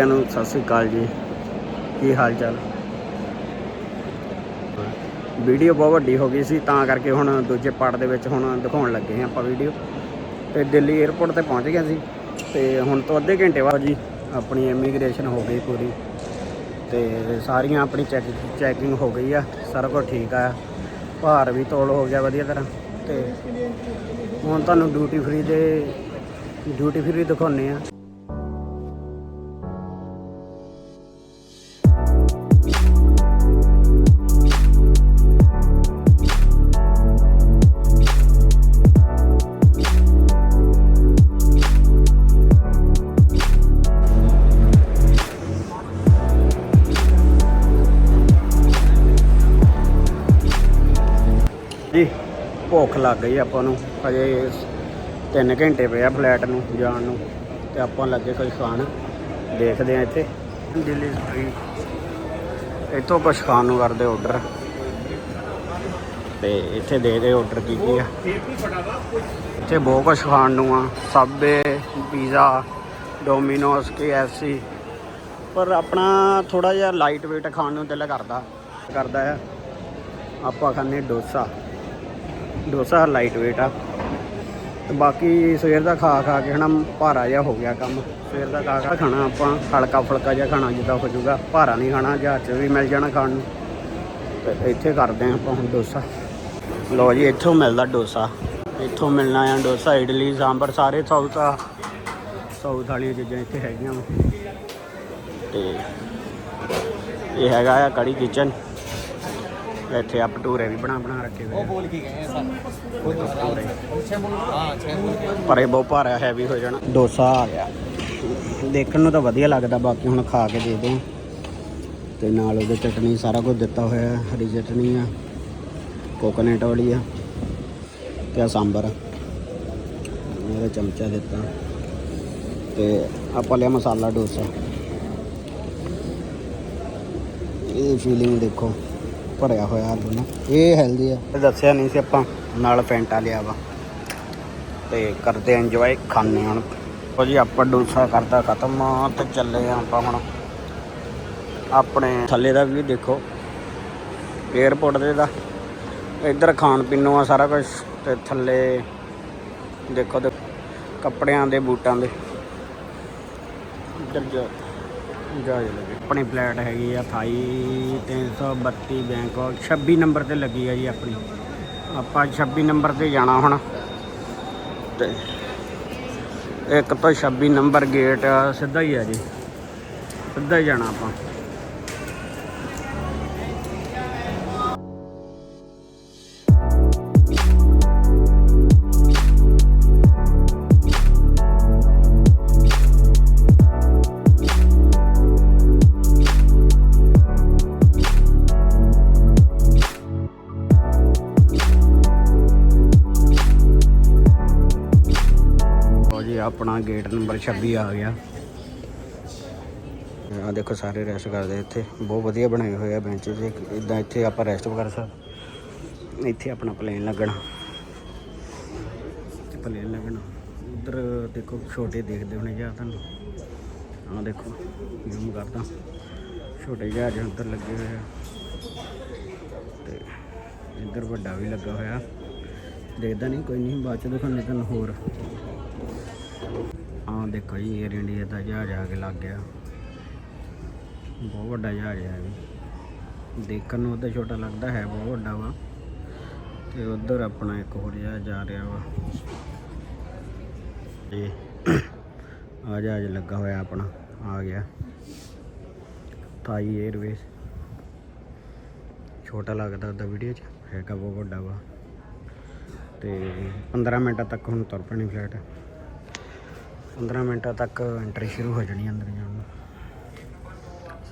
ਸਾਰਿਆਂ ਨੂੰ ਸਤਿ ਸ੍ਰੀ ਅਕਾਲ ਜੀ। ਕੀ ਹਾਲ ਚਾਲ? ਵੀਡੀਓ ਬਹੁਤ ਵੱਡੀ ਹੋ ਗਈ ਸੀ, ਤਾਂ ਕਰਕੇ ਹੁਣ ਦੂਜੇ ਪਾਰਟ ਦੇ ਵਿੱਚ ਹੁਣ ਦਿਖਾਉਣ ਲੱਗੇ ਹਾਂ ਆਪਾਂ ਵੀਡੀਓ। ਤੇ ਦਿੱਲੀ 에ਅਰਪੋਰਟ ਤੇ ਪਹੁੰਚ ਗਏ ਸੀ, ਤੇ ਹੁਣ ਤੋਂ ਅੱਧੇ ਘੰਟੇ ਬਾਅਦ ਜੀ ਆਪਣੀ ਇਮੀਗ੍ਰੇਸ਼ਨ ਹੋ ਗਈ ਪੂਰੀ। ਤੇ ਸਾਰੀਆਂ ਆਪਣੀ ਚੈੱਕ ਚੈਕਿੰਗ ਹੋ ਗਈ ਆ, ਸਾਰਾ ਕੁਝ ਠੀਕ ਆ। ਭਾਰ ਵੀ ਤੋਲ ਹੋ ਗਿਆ ਵਧੀਆ ਤਰ੍ਹਾਂ। ਤੇ ਹੁਣ ਤੁਹਾਨੂੰ ਡਿਊਟੀ ਫ੍ਰੀ ਦੇ ਡਿਊਟੀ ਫ੍ਰੀ ਦਿਖਾਉਂਦੇ ਆ ਭੁੱਖ ਲੱਗ ਗਈ ਆਪਾਂ ਨੂੰ ਅਜੇ 3 ਘੰਟੇ ਪਏ ਆ ਫਲੈਟ ਨੂੰ ਜਾਣ ਨੂੰ, ਤੇ ਆਪਾਂ ਲੱਗੇ ਕੋਈ ਖਾਣ, ਦੇਖਦੇ ਆ ਇੱਥੇ। ਦਿੱਲੀ ਸਟਰੀਟ ਇੱਥੋਂ ਕੁਛ ਖਾਣ ਨੂੰ ਕਰਦੇ ਆਰਡਰ ਤੇ ਇੱਥੇ ਦੇ ਦੇ ਆਰਡਰ ਕੀ ਕੀ ਆ। ਇੱਥੇ ਬਹੁਤ ਕੁਛ ਖਾਣ ਨੂੰ ਆ ਸਾਬੇ ਪੀਜ਼ਾ ਡੋਮੀਨੋਸ KFC ਪਰ ਆਪਣਾ ਥੋੜਾ ਜਿਹਾ ਲਾਈਟ weight ਖਾਣ ਨੂੰ ਦਿਲ ਕਰਦਾ ਕਰਦਾ ਆ। ਆਪਾਂ ਖਾਂਦੇ ਡੋਸਾ। ਡੋਸਾ ਲਾਈਟ weight ਆ। ਤੇ ਬਾਕੀ ਸਵੇਰ ਦਾ ਖਾ ਖਾ ਕੇ ਹਨਾ ਭਾਰਾ ਜਿਹਾ ਹੋ ਗਿਆ ਕੰਮ। ਸਵੇਰ ਦਾ ਖਾ ਖਾ ਖਾਣਾ ਆਪਾਂ, ਹਲਕਾ ਫੁਲਕਾ ਜਿਹਾ ਖਾਣਾ ਜਿੱਦਾਂ ਹੋ ਜਾਊਗਾ। ਭਾਰਾ ਨਹੀਂ ਖਾਣਾ ਜਹਾਜ਼ 'ਚ ਵੀ ਮਿਲ ਜਾਣਾ ਖਾਣ ਨੂੰ। ਤੇ ਇੱਥੇ ਕਰਦੇ ਹਾਂ ਆਪਾਂ ਹੁਣ ਡੋਸਾ। ਲੋ ਜੀ, ਇੱਥੋਂ ਮਿਲਦਾ ਡੋਸਾ। ਇੱਥੋਂ ਮਿਲਣਾ ਆ ਡੋਸਾ, ਇਡਲੀ, ਸਾਂਬਰ, ਸਾਰੇ ਸਾਊਥ ਆ। ਸਾਊਥ ਵਾਲੀਆਂ ਚੀਜ਼ਾਂ ਇੱਥੇ ਹੈਗੀਆਂ ਵਾ। ਤੇ ਇਹ ਹੈਗਾ ਆ ਕੜੀ ਕਿਚਨ ਇੱਥੇ ਆ ਭਟੂਰੇ ਵੀ ਬਣਾ ਬਣਾ ਰੱਖੇ ਹੋਏ ਉਹ ਬੋਲ ਕੀ ਗਏ ਸਰ ਉਹ ਤਾਂ ਭਟੂਰੇ ਅੱਛੇ ਬੋਲ ਹਾਂ ਅੱਛੇ ਬੋਲ ਪਰ ਇਹ ਬਹੁਤ ਭਾਰਾ ਹੈਵੀ ਹੋ ਜਾਣਾ। ਡੋਸਾ ਆ ਗਿਆ। ਦੇਖਣ ਨੂੰ ਤਾਂ ਵਧੀਆ ਲੱਗਦਾ, ਬਾਕੀ ਹੁਣ ਖਾ ਕੇ ਦੇ ਦੋ ਤੇ ਨਾਲ ਉਹਦੇ ਚਟਨੀ ਸਾਰਾ ਕੁਝ ਦਿੱਤਾ ਹੋਇਆ ਹਰੀ ਚਟਨੀ ਆ, ਕੋਕੋਨਟ ਵਾਲੀ ਆ ਤੇ ਆ ਸਾਂਬਰ ਇਹਦਾ ਚਮਚਾ ਦਿੱਤਾ। ਤੇ ਆਪਾਂ ਲਿਆ ਮਸਾਲਾ ਡੋਸਾ। ਇਹ ਫੀਲਿੰਗ ਦੇਖੋ। ਭਰਿਆ ਹੋਇਆ ਆਲੂ ਨਾਲ ਇਹ ਹੈਲਦੀ ਆ। ਦੱਸਿਆ ਨਹੀਂ ਸੀ ਆਪਾਂ, ਨਾਲ ਫੈਂਟਾ ਲਿਆ ਵਾ। ਤੇ ਕਰਦੇ ਇੰਜੋਏ ਖਾਣੇ ਹੁਣ। ਉਹ ਜੀ ਆਪਾਂ ਡੋਸਾ ਕਰਦਾ ਖਤਮ, ਤੇ ਚੱਲੇ ਆਂ ਆਪਾਂ ਹੁਣ। ਆਪਣੇ ਥੱਲੇ ਦਾ ਵੀ ਦੇਖੋ 에어ਪੋਰਟ ਦੇ ਦਾ। ਇੱਧਰ ਖਾਣ ਪੀਣ ਆ ਸਾਰਾ ਕੁਝ ਤੇ ਥੱਲੇ ਦੇਖੋ ਤੇ ਕੱਪੜਿਆਂ ਦੇ ਬੂਟਾਂ ਦੇ। ਇੱਧਰ ਜਾ ਜਾ। ਲੱਗੇ ਆਪਣੀ ਫਲੈਟ ਹੈਗੀ ਆ 28332 ਬੈਂਕਾਕ 26 ਨੰਬਰ ਤੇ ਲੱਗੀ ਆ ਜੀ ਆਪਣੀ। ਆਪਾਂ 26 ਨੰਬਰ ਤੇ ਜਾਣਾ ਹੁਣ। ਤੇ ਇੱਕ ਤੋਂ 26 ਨੰਬਰ ਗੇਟ ਸਿੱਧਾ ਹੀ ਆ ਜੀ। ਸਿੱਧਾ ਹੀ ਜਾਣਾ ਆਪਾਂ। ਆਪਣਾ ਗੇਟ ਨੰਬਰ 26 ਆ ਗਿਆ। ਆ ਦੇਖੋ ਸਾਰੇ ਰੈਸਟ ਕਰਦੇ ਇੱਥੇ। ਬਹੁਤ ਵਧੀਆ ਬਣਾਏ ਹੋਏ ਆ ਬੈਂਚ ਜੇ। ਇਦਾਂ ਇੱਥੇ ਆਪਾਂ ਰੈਸਟ ਕਰ ਸਕਦੇ ਇੱਥੇ ਆਪਣਾ ਪਲੇਨ ਲੱਗਣਾ। ਪਲੇਨ ਲੱਗਣਾ। ਉਧਰ ਦੇਖੋ ਛੋਟੇ ਦੇਖਦੇ ਹੋਣੇ ਜਾਂ ਤੁਹਾਨੂੰ। ਆ ਦੇਖੋ ਜ਼ੂਮ ਕਰਦਾ। ਛੋਟੇ ਜਹਾਜ਼ ਉੱਧਰ ਲੱਗੇ ਹੋਏ ਆ। ਤੇ ਇੱਧਰ ਵੱਡਾ ਵੀ ਲੱਗਾ ਹੋਇਆ। ਦੇਖਦਾ ਨਹੀਂ ਕੋਈ ਨਹੀਂ ਬਾਅਦ ਚ ਦਿਖਾਉਂਦੇ ਤੁਹਾਨੂੰ ਹੋਰ। ਆਹ ਦੇਖੋ ਜੀ 에ਅਰ ਇੰਡੀਆ ਦਾ ਜਹਾਜ਼ ਆ ਕੇ ਲੱਗ ਗਿਆ। ਬਹੁਤ ਵੱਡਾ ਜਹਾਜ਼ ਹੈ ਵੀ। ਦੇਖਣ ਨੂੰ ਉਹਦਾ ਛੋਟਾ ਲੱਗਦਾ ਹੈ, ਬਹੁਤ ਵੱਡਾ ਵਾ। ਤੇ ਉਧਰ ਆਪਣਾ ਇੱਕ ਹੋਰ ਜਹਾਜ਼ ਜਾ ਰਿਹਾ ਵਾ। ਇਹ ਆ ਜਹਾਜ਼ ਲੱਗਾ ਹੋਇਆ ਆਪਣਾ, ਆ ਗਿਆ। ਥਾਈ 에ਅਰਵੇਜ਼ ਛੋਟਾ ਲੱਗਦਾ ਉਹਦਾ ਵੀਡੀਓ 'ਚ, ਹੈਗਾ ਬਹੁਤ ਵੱਡਾ ਵਾ। ਤੇ 15 ਮਿੰਟਾਂ ਤੱਕ ਹੁਣ ਤੁਰ ਪੈਣੀ ਫਲਾਈਟ 15 ਮਿੰਟਾਂ ਤੱਕ ਐਂਟਰੀ ਸ਼ੁਰੂ ਹੋ ਜਾਣੀ ਅੰਦਰ ਜਾਣ ਨੂੰ।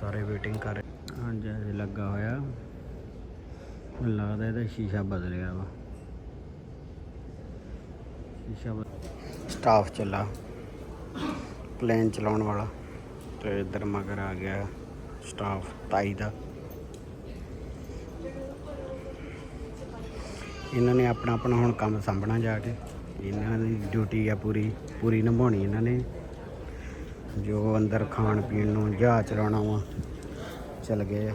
ਸਾਰੇ ਵੇਟਿੰਗ ਕਰ ਰਹੇ। ਹਾਂਜੀ ਹਾਂਜੀ ਲੱਗਾ ਹੋਇਆ। ਮੈਨੂੰ ਲੱਗਦਾ ਇਹਦਾ ਸ਼ੀਸ਼ਾ ਬਦਲਿਆ ਵਾ। ਸ਼ੀਸ਼ਾ ਸਟਾਫ ਚੱਲਾ। ਪਲੇਨ ਚਲਾਉਣ ਵਾਲਾ। ਤੇ ਇੱਧਰ ਮਗਰ ਆ ਗਿਆ ਸਟਾਫ ਤਾਈ ਦਾ। ਇਹਨਾਂ ਨੇ ਆਪਣਾ ਆਪਣਾ ਹੁਣ ਕੰਮ ਸੰਭਣਾ ਜਾ ਕੇ। ਇਹਨਾਂ ਦੀ ਡਿਊਟੀ ਆ ਪੂਰੀ ਪੂਰੀ ਨਿਭਾਉਣੀ ਇਹਨਾਂ ਨੇ। ਜੋ ਅੰਦਰ ਖਾਣ ਪੀਣ ਨੂੰ ਜਹਾਜ਼ ਚਲਾਉਣਾ ਵਾ, ਚੱਲ ਗਏ ਆ।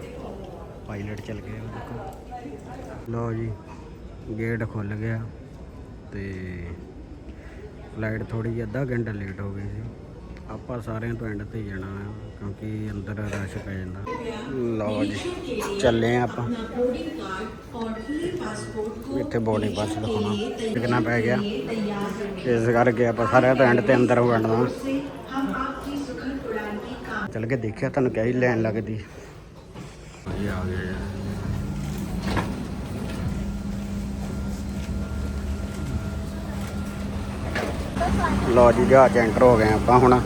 ਪਾਇਲਟ ਚੱਲ ਗਏ ਉਹ ਦੇਖੋ ਲਓ ਜੀ ਗੇਟ ਖੁੱਲ ਗਿਆ ਤੇ ਫਲਾਈਟ ਥੋੜੀ ਜਿਹੀ ਅੱਧਾ ਘੰਟਾ ਲੇਟ ਹੋ ਗਈ ਸੀ। ਆਪਾਂ ਸਾਰਿਆਂ ਤੋਂ ਐਂਡ ਤੇ ਜਾਣਾ ਕਿਉਂਕਿ ਅੰਦਰ ਰਸ਼ ਪੈ ਜਾਂਦਾ। ਲਓ ਜੀ ਚੱਲੇ ਆਪਾਂ। ਇੱਥੇ ਬੋਰਡਿੰਗ ਪਾਸ ਦਿਖਾਉਣਾ। ਕਿੰਨਾ ਪੈ ਗਿਆ? ਇਸ ਕਰਕੇ ਆਪਾਂ ਸਾਰਿਆਂ ਤੋਂ ਐਂਡ ਤੇ ਅੰਦਰ ਵੜਨਾ ਚੱਲ ਕੇ ਦੇਖਿਆ ਤੁਹਾਨੂੰ ਕਿਹਾ ਹੀ ਲੈਣ ਲੱਗਦੀ। ਆ ਗਏ ਲਓ ਜੀ, ਜਹਾਜ਼ 'ਚ ਐਂਟਰ ਹੋ ਗਏ ਆਪਾਂ ਹੁਣ।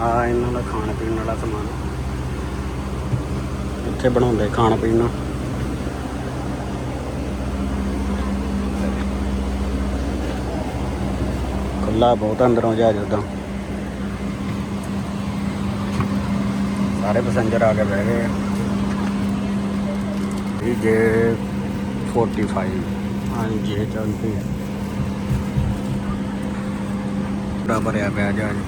ਆ ਇਹਨਾਂ ਦਾ ਖਾਣ ਪੀਣ ਵਾਲਾ ਸਮਾਨ। ਇੱਥੇ ਬਣਾਉਂਦੇ ਖਾਣ ਪੀਣ। ਨੂੰ ਖੁੱਲਾ ਬਹੁਤ ਅੰਦਰੋਂ ਜਹਾਜ਼ ਉਦਾਂ। ਸਾਰੇ ਪੈਸੇਂਜਰ ਆ ਕੇ ਬਹਿ ਗਏ। ਆ। ਇਹ ਜੇ 45 ਹਾਂ ਜੇ 34 ਪੂਰਾ ਭਰਿਆ ਪਿਆ ਜਹਾਜ਼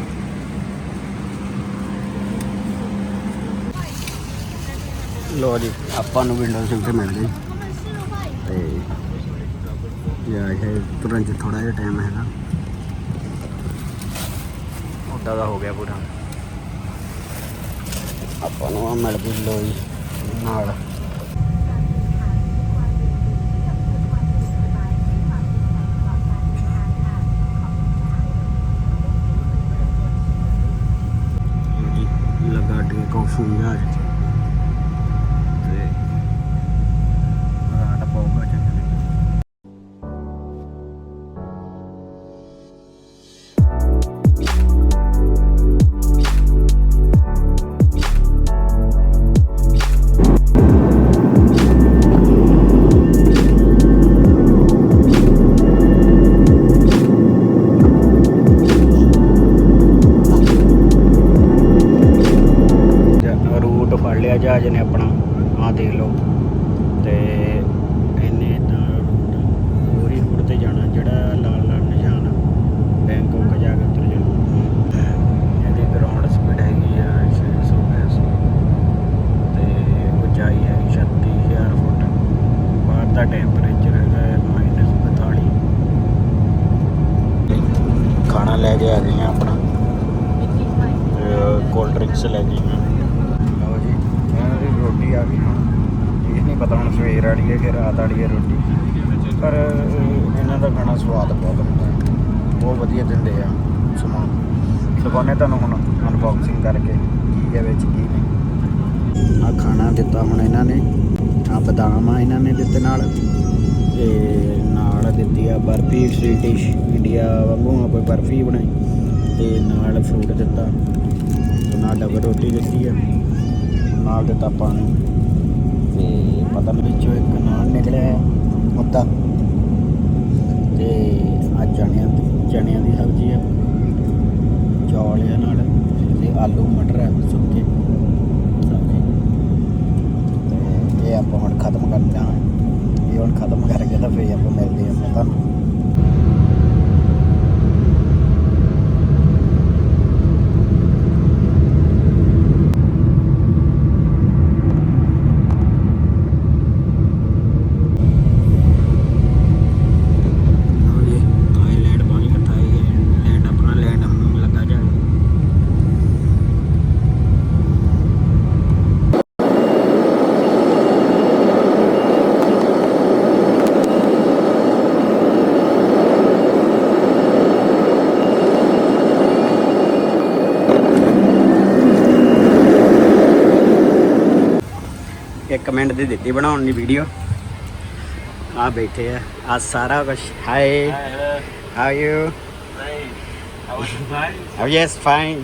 ਲੋ ਜੀ, ਆਪਾਂ ਨੂੰ ਵਿੰਡੋ ਸੀਟ ਮਿਲ ਗਈ। ਤੇ ਯਾ ਇਹ ਤੁਰਨ ਥੋੜਾ ਜਿਹਾ ਟਾਈਮ ਹੈਗਾ। ਉੱਦਾਂ ਦਾ ਹੋ ਗਿਆ ਪੂਰਾ। ਆਪਾਂ ਨੂੰ ਮਿਲ ਗਈ ਲੋਈ ਨਾਲ। ਲੈ ਕੇ ਆ ਗਏ ਆ ਆਪਣਾ। ਕੋਲਡ ਡਰਿੰਕਸ ਲੈ ਕੇ ਮੈਂ ਲਓ ਜੀ ਇਹਨਾਂ ਦੀ ਰੋਟੀ ਆ ਗਈ ਹੁਣ ਇਹ ਨਹੀਂ ਪਤਾ ਹੁਣ ਸਵੇਰ ਵਾਲੀ ਹੈ ਕਿ ਰਾਤ ਵਾਲੀ ਹੈ ਰੋਟੀ। ਪਰ ਇਹਨਾਂ ਦਾ ਖਾਣਾ ਸਵਾਦ ਬਹੁਤ ਹੁੰਦਾ ਬਹੁਤ ਵਧੀਆ ਦਿੰਦੇ ਆ ਸਮਾਨ। ਦਿਖਾਉਂਦੇ ਤੁਹਾਨੂੰ ਹੁਣ ਅਨਬਾਕਸਿੰਗ ਕਰਕੇ, ਕੀ ਹੈ ਵਿੱਚ, ਕੀ ਨਹੀਂ। ਆ ਖਾਣਾ ਦਿੱਤਾ ਹੁਣ ਇਹਨਾਂ ਨੇ। ਆ ਬਦਾਮ ਆ ਇਹਨਾਂ ਨੇ ਦਿੱਤੇ ਨਾਲ। ਤੇ ਨਾਲ ਦਿੱਤੀ ਆ, ਬਰਫੀ ਸਵੀਟ ਡਿਸ਼ ਇੰਡੀਆ ਵਾਂਗੂ ਆ, ਕੋਈ ਬਰਫੀ ਬਣਾਈ ਤੇ ਨਾਲ ਫਰੂਟ ਦਿੱਤਾ ਨਾਲ ਡਬਲ ਰੋਟੀ ਦਿੱਤੀ ਆ, ਨਾਲ ਦਿੱਤਾ ਪਾਣੀ ਤੇ ਪਤਾ ਨਹੀਂ ਵਿੱਚੋਂ ਇੱਕ ਨਾਨ ਨਿਕਲਿਆ ਮੁੱਦਾ ਤੇ ਆ ਚਣਿਆਂ ਚਣਿਆਂ ਦੀ ਸਬਜ਼ੀ ਆ, ਚੌਲ ਆ ਨਾਲ ਤੇ ਆਲੂ ਮਟਰ ਆ ਸੁੱਕੇ, ਸਬਜ਼ੀ। ਤੇ ਇਹ ਆਪਾਂ ਹੁਣ ਖਤਮ ਕਰਨਾ। ਹੈ ਇਹ ਹੁਣ ਖਤਮ ਕਰਕੇ ਤਾਂ ਫੇਰ ਆਪਾਂ ਮਿਲਦੇ ਹਾਂ ਤੁਹਾਨੂੰ ਲਓ ਜੀ ਆਈਲੈਂਡ ਪਾਣੀ ਇਕੱਠਾ ਹੈ ਲੈਂਡ ਆਪਣਾ ਲੈਂਡ ਹੁਣ ਲੱਗਾ ਜਾ ਇੱਕ ਮਿੰਟ ਦੀ ਦਿੱਤੀ ਬਣਾਉਣ ਦੀ ਵੀਡੀਓ। ਆ ਬੈਠੇ ਆ ਆ ਸਾਰਾ ਕੁਝ hi how you Oh yes, fine.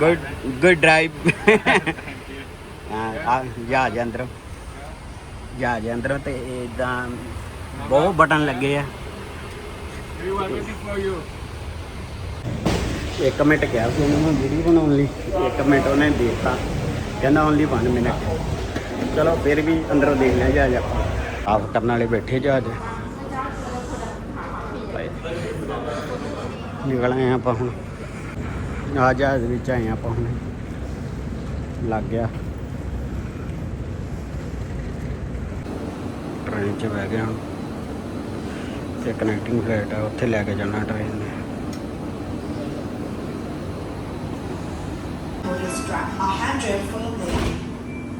Good, good drive. ਆ ਜਹਾਜ਼ ਅੰਦਰ। ਜਹਾਜ਼ ਤੇ ਇਦਾਂ ਬਹੁਤ ਬਟਨ ਲੱਗੇ ਆ। ਇੱਕ ਮਿੰਟ ਕਿਹਾ ਸੀ ਉਹਨੂੰ ਵੀਡੀਓ ਬਣਾਉਣ ਲਈ। ਇੱਕ ਮਿੰਟ ਉਹਨੇ ਦੇ ਦਿੱਤਾ। ਕਹਿੰਦਾ ਓਨਲੀ 1 ਮਿੰਟ ਚਲੋ ਫਿਰ ਵੀ ਅੰਦਰੋਂ ਦੇਖ ਲਿਆ ਜਹਾਜ਼ ਆਪਾਂ। ਆਫ ਕਰਨ ਵਾਲੇ ਬੈਠੇ ਜਹਾਜ਼। ਨਿਕਲ ਆਏ ਆਪਾਂ ਹੁਣ। ਆ ਜਹਾਜ਼ ਵਿੱਚ ਆਏ ਆਪਾਂ ਹੁਣ। ਲੱਗ ਗਿਆ। ਟ੍ਰੇਨ 'ਚ ਬਹਿ ਗਏ ਹੁਣ। ਤੇ ਕਨੈਕਟਿੰਗ ਫਲਾਈਟ ਆ ਉੱਥੇ ਲੈ ਕੇ ਜਾਣਾ ਟ੍ਰੇਨ ਨੇ.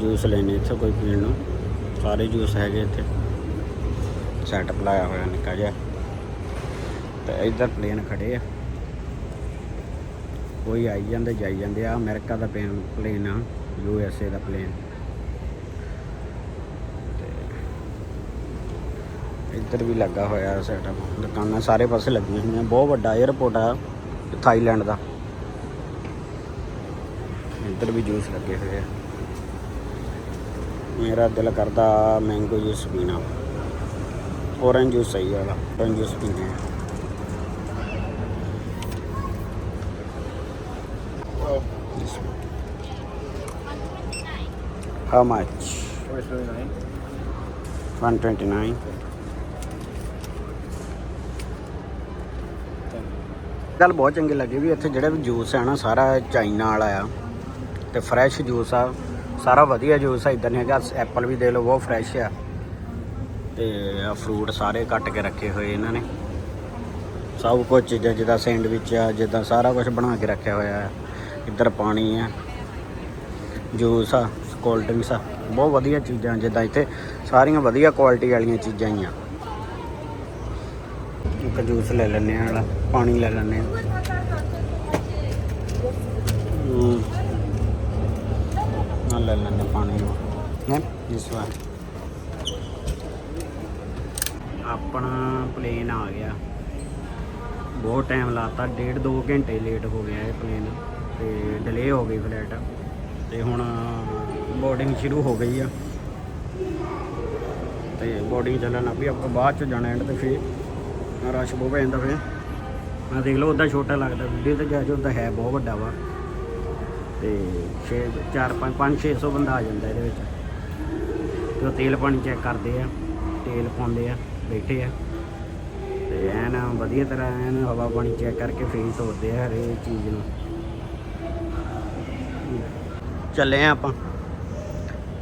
ਜੂਸ ਲੈਣੇ ਇੱਥੇ ਕੋਈ ਪੀਣ ਨੂੰ। ਸਾਰੇ ਜੂਸ ਹੈਗੇ ਇੱਥੇ। ਸੈਟਅਪ ਲਾਇਆ ਹੋਇਆ ਨਿੱਕਾ ਜਿਹਾ। ਤੇ ਇੱਧਰ ਪਲੇਨ ਖੜੇ ਆ। ਕੋਈ ਆਈ ਜਾਂਦੇ, ਜਾਈ ਜਾਂਦੇ ਆ। ਅਮਰੀਕਾ ਦਾ ਪਲੇਨ ਪਲੇਨ ਆ। ਯੂ ਐਸ ਏ ਦਾ ਪਲੇਨ। ਤੇ ਇੱਧਰ ਵੀ ਲੱਗਾ ਹੋਇਆ ਸੈਟਅਪ ਦੁਕਾਨਾਂ ਸਾਰੇ ਪਾਸੇ ਲੱਗੀਆਂ ਹੋਈਆਂ। ਬਹੁਤ ਵੱਡਾ 에ਅਰਪੋਰਟ ਆ, ਥਾਈਲੈਂਡ ਦਾ। ਇੱਧਰ ਵੀ ਜੂਸ ਲੱਗੇ ਹੋਏ ਆ। ਮੇਰਾ ਦਿਲ ਕਰਦਾ ਮੈਂਗੋ ਜੂਸ ਪੀਣਾ orange ਜੂਸ ਸਹੀ ਵਾਲਾ orange ਜੂਸ ਪੀਣੇ ਆ How much? 129. ਗੱਲ ਬਹੁਤ ਚੰਗੀ ਲੱਗੀ ਵੀ ਇੱਥੇ ਜਿਹੜਾ ਵੀ ਜੂਸ ਆ ਨਾ, ਸਾਰਾ ਚਾਈਨਾ ਵਾਲਾ ਆ ਤੇ ਫਰੈਸ਼ ਜੂਸ ਆ ਸਾਰਾ ਵਧੀਆ ਜੂਸ ਆ ਇਦਾਂ ਨਹੀਂ ਹੈਗਾ, ਐਪਲ ਵੀ ਦੇ ਲਓ, ਬਹੁਤ ਫਰੈਸ਼ ਆ। ਤੇ ਆ ਫਰੂਟ ਸਾਰੇ ਕੱਟ ਕੇ ਰੱਖੇ ਹੋਏ ਇਹਨਾਂ ਨੇ। ਸਭ ਕੁਝ ਚੀਜ਼ਾਂ ਜਿੱਦਾਂ ਸੈਂਡਵਿਚ ਆ, ਜਿੱਦਾਂ ਸਾਰਾ ਕੁਝ ਬਣਾ ਕੇ ਰੱਖਿਆ ਹੋਇਆ ਆ। ਇੱਧਰ ਪਾਣੀ ਆ ਜੂਸ ਆ ਕੋਲਡ ਡਰਿੰਕਸ ਆ। ਬਹੁਤ ਵਧੀਆ ਚੀਜ਼ਾਂ ਜਿੱਦਾਂ ਇੱਥੇ ਸਾਰੀਆਂ ਵਧੀਆ ਕੁਆਲਿਟੀ ਵਾਲੀਆਂ ਚੀਜ਼ਾਂ ਹੀ ਆ। ਇੱਕ ਜੂਸ ਲੈ ਲੈਣੇ ਆ ਵਾਲਾ, ਪਾਣੀ ਲੈ ਲੈਣੇ ਆ ਹੂੰ ਆ ਲੈ ਲੈਣੇ ਪਾਣੀ ਹੈ? ਇਸ ਵਾਰ ਆਪਣਾ ਪਲੇਨ ਆ ਗਿਆ। ਬਹੁਤ ਟਾਈਮ ਲਾਤਾ ਡੇਢ ਦੋ ਘੰਟੇ ਲੇਟ ਹੋ ਗਿਆ ਇਹ ਪਲੇਨ ਤੇ ਡਿਲੇ ਹੋ ਗਈ ਫਲਾਈਟ ਤੇ ਹੁਣ ਬੋਰਡਿੰਗ ਸ਼ੁਰੂ ਹੋ ਗਈ ਆ। ਤੇ ਬੋਰਡਿੰਗ ਚੱਲਣ ਪਈ ਆਪਾਂ ਬਾਅਦ ਚ ਜਾਣਾ ਐਂਡ ਤੇ ਫੇਰ। ਰਸ਼ ਬਹੁਤ ਪੈ ਜਾਂਦਾ ਫੇਰ। ਮੈਂ ਦੇਖ ਲਓ ਉਦਾਂ ਛੋਟਾ ਲੱਗਦਾ ਵੀਡੀਓ ਤੇ ਜਾ ਉਦਾਂ ਹੈ ਬਹੁਤ ਵੱਡਾ ਵਾ। ਤੇ 6 4 5 5 600 ਬੰਦਾ ਆ ਜਾਂਦਾ ਇਹਦੇ ਵਿੱਚ। ਤੇ ਉਹ ਤੇਲ ਪਾਣੀ ਚੈੱਕ ਕਰਦੇ ਆ, ਤੇਲ ਪਾਉਂਦੇ ਆ, ਬੈਠੇ ਆ। ਤੇ ਐਨ ਵਧੀਆ ਤਰ੍ਹਾਂ ਐਨ ਹਵਾ ਪਾਣੀ ਚੈੱਕ ਕਰਕੇ ਫੇਰ ਤੋਰਦੇ ਆ ਹਰੇ ਚੀਜ਼ ਨੂੰ। ਚੱਲੇ ਆ ਆਪਾਂ।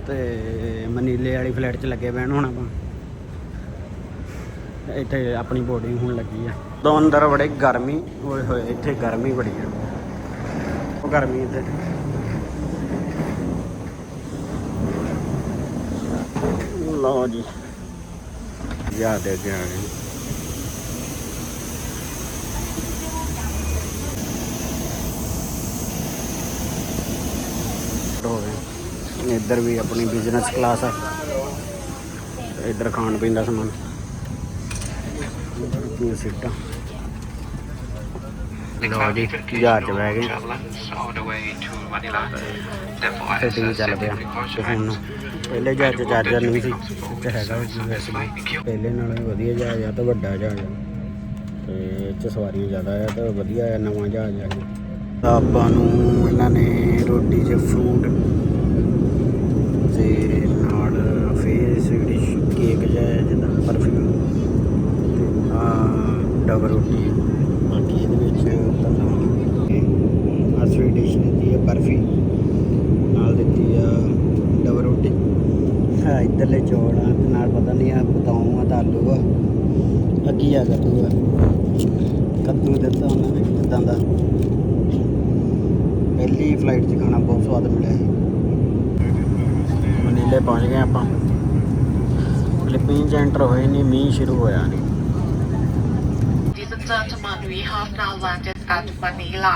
ਤੇ ਮਨੀਲੇ ਵਾਲੀ ਫਲੈਟ 'ਚ ਲੱਗੇ ਬਹਿਣ ਹੁਣ ਆਪਾਂ। ਇੱਥੇ ਆਪਣੀ ਬੋਰਡਿੰਗ ਹੁਣ ਲੱਗੀ ਆ। ਤੋਂ ਅੰਦਰ ਬੜੇ ਗਰਮੀ ਹੋਏ ਹੋਏ, ਇੱਥੇ ਗਰਮੀ ਬੜੀ ਆ। ਉਹ ਗਰਮੀ ਇੱਥੇ ਲਓ ਜੀ। ਯਾਦ ਦੇ ਕੇ ਹੋਵੇ ਇੱਧਰ ਵੀ ਆਪਣੀ ਬਿਜ਼ਨਸ ਕਲਾਸ ਆ। ਇੱਧਰ ਖਾਣ ਪੀਣ ਦਾ ਸਮਾਨ। ਕੀ ਸੀਟਾਂ? ਲਓ ਜੀ ਜਹਾਜ਼ 'ਚ ਬਹਿ ਗਏ ਤੇ ਟੀਵੀ ਚੱਲ ਪਿਆ ਤੇ ਹੁਣ ਪਹਿਲੇ ਜਹਾਜ਼ 'ਚ ਚਾਰਜਰ ਨਹੀਂ ਸੀ ਹੈਗਾ ਵੈਸੇ ਪਹਿਲੇ ਨਾਲੋਂ ਵਧੀਆ ਜਹਾਜ਼ ਆ ਤਾਂ ਵੱਡਾ ਜਹਾਜ਼ ਆ ਤੇ ਇਹ 'ਚ ਸਵਾਰੀਆਂ ਜ਼ਿਆਦਾ ਆ ਤਾਂ ਵਧੀਆ ਆ ਨਵਾਂ ਜਹਾਜ਼ ਆ ਤਾਂ ਆਪਾਂ ਨੂੰ ਇਹਨਾਂ ਨੇ ਰੋਟੀ 'ਚ ਫਰੂਟ ਤੇ ਨਾਲ ਫੇਰ ਸਵੀਡਿਸ਼ ਕੇਕ ਜਿਹਾ ਤੇ ਆ ਡਬਲ ਰੋਟੀ ਹੈ। ਬਾਕੀ ਇਹਦੇ ਵਿੱਚ ਤਾਂ ਆ ਸਵੀਡਿਸ਼ ਦਿੱਤੀ ਹੈ ਬਰਫੀ ਨਾਲ ਦਿੱਤੀ ਆ ਡਬਲ ਰੋਟੀ ਇੱਧਰਲੇ ਚੌਲ ਆ ਤੇ ਨਾਲ ਪਤਾ ਨਹੀਂ ਆ ਬਤਾਉਂ ਆ ਤਾਂ ਆਲੂ ਆ। ਆ ਕੀ ਆ ਕੱਦੂ ਆ। ਕੱਦੂ ਦਿੱਤਾ ਉਹਨਾਂ ਨੇ ਕਿਦਾਂ ਦਾ। ਪਹਿਲੀ ਫਲਾਈਟ 'ਚ ਖਾਣਾ ਬਹੁਤ ਸਵਾਦ ਮਿਲਿਆ ਸੀ। ਮਨੀਲੇ ਪਹੁੰਚ ਗਏ ਆਪਾਂ। ਫਿਲੀਪੀਨਸ ਐਂਟਰ ਹੋਏ ਨਹੀਂ ਮੀਂਹ ਸ਼ੁਰੂ ਹੋਇਆ ਨਹੀਂ Ladies and gentlemen, we have now landed at Manila,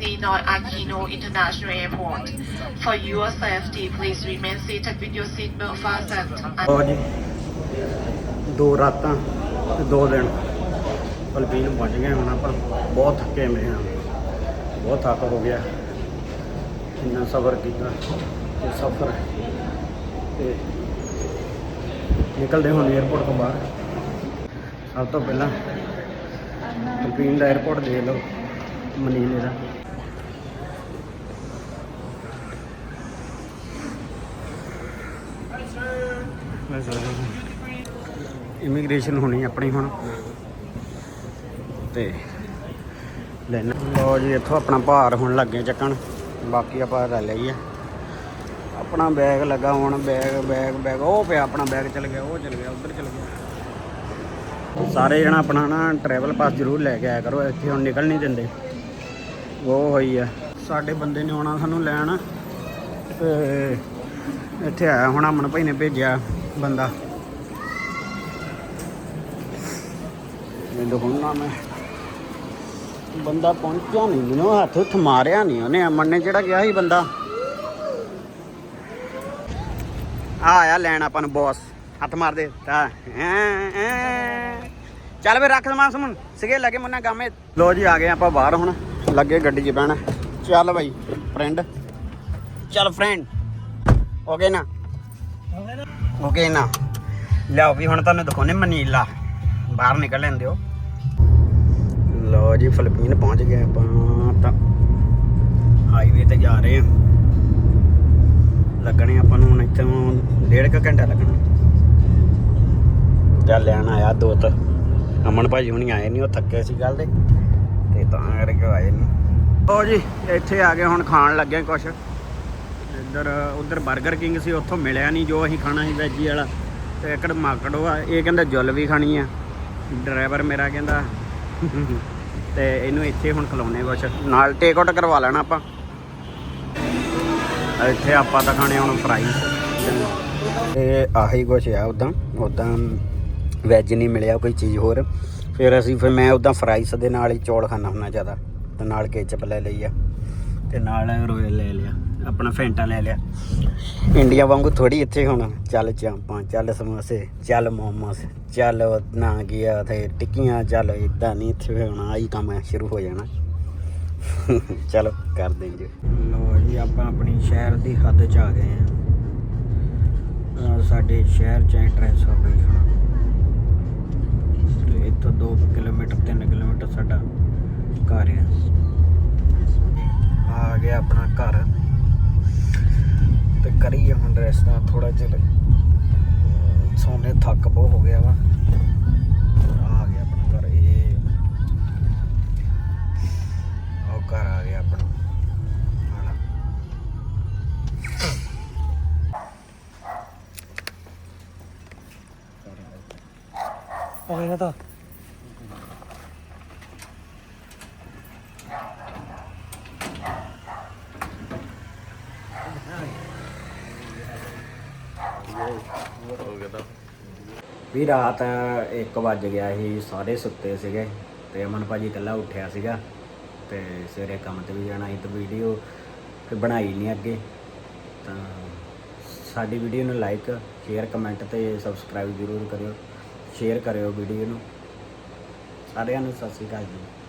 the Noi Aquino International Airport. For your safety, please remain seated with your seatbelt fastened. ਲਓ ਜੀ ਦੋ ਰਾਤਾਂ ਤੇ ਦੋ ਦਿਨ ਬਲਬੀਨ ਪਹੁੰਚ ਗਏ ਹੁਣ ਆਪਾਂ ਬਹੁਤ ਥੱਕੇ ਹੋਏ ਹਾਂ ਬਹੁਤ ਥੱਕ ਹੋ ਗਿਆ ਇੰਨਾ ਸਫ਼ਰ ਕੀਤਾ ਤੇ ਸਫ਼ਰ ਤੇ ਨਿਕਲਦੇ ਹੁਣ 에어ਪੋਰਟ ਤੋਂ ਬਾਹਰ ਸਭ ਤੋਂ ਪਹਿਲਾਂ ਬਲਬੀਨ ਦਾ 에어ਪੋਰਟ ਦੇਖ ਲਓ ਮਨੀਲੇ ਦਾ ਇਮੀਗ੍ਰੇਸ਼ਨ ਹੋਣੀ ਆਪਣੀ ਹੁਣ। ਤੇ ਲੈਣਾ ਲੋ ਜੀ, ਇੱਥੋਂ ਆਪਣਾ ਭਾਰ ਹੁਣ ਲੱਗੇ ਚੱਕਣ। ਬਾਕੀ ਆਪਾਂ ਲੈ ਲਈਏ। ਆਪਣਾ ਬੈਗ ਲੱਗਾ ਹੁਣ ਬੈਗ ਬੈਗ ਬੈਗ ਉਹ ਪਿਆ ਆਪਣਾ ਬੈਗ ਚਲ ਗਿਆ, ਉਹ ਚਲ ਗਿਆ, ਉਧਰ ਚਲ ਗਿਆ। ਸਾਰੇ ਜਣਾ ਆਪਣਾ ਨਾ ਟਰੈਵਲ ਪਾਸ ਜ਼ਰੂਰ ਲੈ ਕੇ ਆਇਆ ਕਰੋ, ਇੱਥੇ ਹੁਣ ਨਿਕਲ ਨਹੀਂ ਦਿੰਦੇ। ਉਹ ਹੋਈ ਆ। ਸਾਡੇ ਬੰਦੇ ਨੇ ਆਉਣਾ ਸਾਨੂੰ ਲੈਣ। ਤੇ ਇੱਥੇ ਆਇਆ ਹੁਣ ਅਮਨ ਭਾਈ ਨੇ ਭੇਜਿਆ। ਬੰਦਾ। ਮੈਨੂੰ ਹੁਣ ਨਾ ਮੈਂ ਬੰਦਾ ਪਹੁੰਚਿਆ ਨਹੀਂ, ਮੈਨੂੰ ਹੱਥ ਉੱਥ ਮਾਰਿਆ ਨਹੀਂ ਉਹਨੇ, ਅਮਨ ਨੇ ਜਿਹੜਾ ਕਿਹਾ ਸੀ ਬੰਦਾ। ਆ ਆਇਆ ਲੈਣ ਆਪਾਂ ਨੂੰ ਬੌਸ ਹੱਥ ਮਾਰ ਦੇ, ਤਾ। ਚੱਲ ਵੇ ਰੱਖ ਸਮਾਨ ਸਮਨ, ਸਿਗੇ ਲੱਗੇ ਮੁੰਨਾ ਗਾਮੇ। ਲੋ ਜੀ, ਆ ਗਏ ਆਪਾਂ ਬਾਹਰ ਹੁਣ, ਲੱਗੇ ਗੱਡੀ 'ਚ ਬਹਿਣਾ। ਚੱਲ ਬਾਈ ਫਰੈਂਡ ਚੱਲ ਫਰੈਂਡ ਓਕੇ ਨਾ? ਓਕੇ ਨਾ। ਲਿਆਓ ਵੀ, ਹੁਣ ਤੁਹਾਨੂੰ ਦਿਖਾਉਣੇ ਮਨੀਲਾ। ਬਾਹਰ ਨਿਕਲ ਲੈਂਦੇ ਹੋ। ਲੋ ਜੀ, ਫਿਲੀਪੀਨ ਪਹੁੰਚ ਗਏ ਆਪਾਂ ਤਾਂ। ਹਾਈਵੇ ਤੇ ਜਾ ਰਹੇ ਹਾਂ। ਲੱਗਣੇ ਆਪਾਂ ਨੂੰ ਹੁਣ ਇੱਥੋਂ ਡੇਢ ਕੁ ਘੰਟਾ ਲੱਗਣਾ। ਚੱਲ ਲੈਣ ਆਇਆ ਦੋ ਅਮਨ ਭਾਜੀ ਹੁਣੀ ਆਏ ਨਹੀਂ ਉਹ ਥੱਕੇ ਸੀ ਗੱਲ ਦੇ। ਤੇ ਤਾਂ ਕਰਕੇ ਆਏ ਨਹੀਂ ਲੋ ਜੀ, ਇੱਥੇ ਆ ਗਏ ਹੁਣ, ਖਾਣ ਲੱਗੇ ਕੁਛ। ਇੱਧਰ ਉਧਰ 버ਗਰ ਕਿੰਗ ਸੀ, ਉੱਥੋਂ ਮਿਲਿਆ ਨਹੀਂ, ਜੋ ਅਸੀਂ ਖਾਣਾ ਸੀ ਵੈਜੀ ਵਾਲਾ। ਤੇ ਇੱਕ ਮਾਕੜੋ ਆ, ਇਹ ਕਹਿੰਦਾ ਜੁੱਲ ਵੀ ਖਾਣੀ ਆ। ਡਰਾਈਵਰ ਮੇਰਾ ਕਹਿੰਦਾ, ਤੇ ਇਹਨੂੰ ਇੱਥੇ ਹੁਣ ਖਿਲਾਉਣੇ ਕੁਛ। ਨਾਲ ਟੇਕ ਆਊਟ ਕਰਵਾ ਲੈਣਾ ਆਪਾਂ। ਇੱਥੇ ਆਪਾਂ ਤਾਂ ਖਾਣੇ ਹੁਣ ਫਰਾਈ ਇਹ ਆਹੀ ਕੁਛ ਆ ਉਦਾਂ ਉਦਾਂ ਵੈਜ ਨਹੀਂ ਮਿਲਿਆ ਕੋਈ ਚੀਜ਼ ਹੋਰ। ਫਿਰ ਅਸੀਂ, ਫਿਰ ਮੈਂ ਉਦਾਂ ਫਰਾਈਸ ਦੇ ਨਾਲ ਹੀ ਚੌਲ ਖਾਣਾ ਹੁੰਦਾ ਜ਼ਿਆਦਾ। ਤੇ ਨਾਲ ਕੇਚਪ ਲੈ ਲਈ ਆ। ਤੇ ਨਾਲ ਰੋਇਲ ਲੈ ਲਿਆ, ਆਪਣਾ ਫੈਂਟਾ ਲੈ ਲਿਆ। ਇੰਡੀਆ ਵਾਂਗੂ ਥੋੜੀ ਇੱਥੇ ਹੁਣ ਚੱਲ ਚਾਂਪਾਂ, ਚੱਲ ਸਮੋਸੇ, ਚੱਲ ਮੋਮੋਸ, ਚੱਲ ਉਹ ਨਾ ਗਿਆ ਤੇ ਟਿੱਕੀਆਂ, ਚੱਲ ਇਦਾਂ ਨਹੀਂ, ਇੱਥੇ ਹੁਣ ਆਹੀ ਕੰਮ ਸ਼ੁਰੂ ਹੋ ਜਾਣਾ। ਚਲੋ ਕਰ ਜੀ ਲੋ ਜੀ, ਆਪਾਂ ਆਪਣੀ ਸ਼ਹਿਰ ਦੀ ਹੱਦ ਚ ਆ ਗਏ ਆ ਸਾਡੇ ਸ਼ਹਿਰ ਚ ਐਂਟਰੈਂਸ ਹੋ ਗਈ ਹੁਣ। ਤੇ ਇੱਥੋਂ 2 ਕਿਲੋਮੀਟਰ 3 ਕਿਲੋਮੀਟਰ ਸਾਡਾ ਘਰ ਆ। ਆ ਗਿਆ ਆਪਣਾ ਘਰ। ਤੇ ਕਰੀਏ ਹੁਣ ਰੈਸਟਾਂ ਥੋੜਾ ਜਿਹਾ। ਸੋਨੇ ਥੱਕ ਬਹੁਤ ਹੋ ਗਿਆ ਵਾ। ਆ ਗਿਆ ਆਪਣਾ ਘਰ, ਇਹ। ਉਹ ਘਰ ਆ ਗਿਆ ਆਪਣਾ। ਆਲਾ। Okay na ਵੀ ਰਾਤ 1 ਵੱਜ ਗਿਆ ਸੀ ਸਾਰੇ ਸੁੱਤੇ ਸੀਗੇ ਤੇ ਅਮਨ ਭਾਜੀ ਇਕੱਲਾ ਉੱਠਿਆ ਸੀਗਾ ਤੇ ਸਵੇਰੇ ਕੰਮ ਤੇ ਵੀ ਜਾਣਾ ਸੀ ਤੇ ਵੀਡੀਓ ਫਿਰ ਬਣਾਈ ਨਹੀਂ ਅੱਗੇ। ਤਾਂ ਸਾਡੀ ਵੀਡੀਓ ਨੂੰ ਲਾਈਕ ਸ਼ੇਅਰ ਕਮੈਂਟ ਤੇ ਸਬਸਕ੍ਰਾਈਬ ਜ਼ਰੂਰ ਕਰਿਓ ਸ਼ੇਅਰ ਕਰਿਓ ਵੀਡੀਓ ਨੂੰ। ਸਾਰਿਆਂ ਨੂੰ ਸਤਿ ਸ਼੍ਰੀ ਅਕਾਲ ਜੀ।